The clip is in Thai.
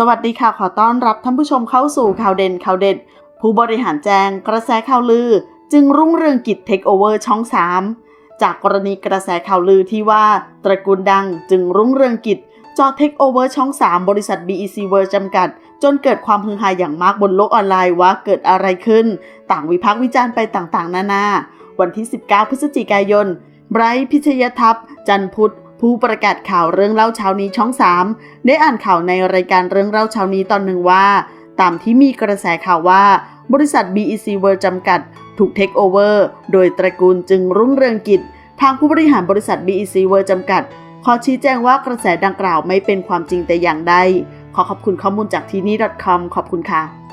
สวัสดีค่ะ ขอต้อนรับท่านผู้ชมเข้าสู่ข่าวเด่นข่าวเด็ด ผู้บริหารแจ้งกระแสข่าวลือ จึงรุ่งเรืองกิจเทคโอเวอร์ช่อง 3 จากกรณีกระแสข่าวลือที่ว่า ตระกูลดังจึงรุ่งเรืองกิจจอเทคโอเวอร์ช่อง 3 บริษัท BEC World จำกัด จนเกิดความฮือฮาอย่างมากบนโลกออนไลน์ว่าเกิดอะไรขึ้น ต่างวิพากษ์วิจารณ์ไปต่างๆ นานา วันที่ 19 พฤศจิกายนไบรท์พิชยทัพ จันพุทธ ผู้ประกาศข่าวเรื่องเล่าเช้านี้ช่อง 3 ได้อ่านข่าวในรายการเรื่องเล่าเช้านี้ตอนหนึ่งว่า ตามที่มีกระแสข่าวว่า บริษัท BEC World จำกัด ถูกเทคโอเวอร์โดยตระกูลจึงรุ่งเรืองกิจ ทางผู้บริหารบริษัท BEC World จำกัด ขอชี้แจงว่ากระแสดังกล่าวไม่เป็นความจริงแต่อย่างใด ขอขอบคุณข้อมูลจากที่นี่ .com ขอบคุณค่ะ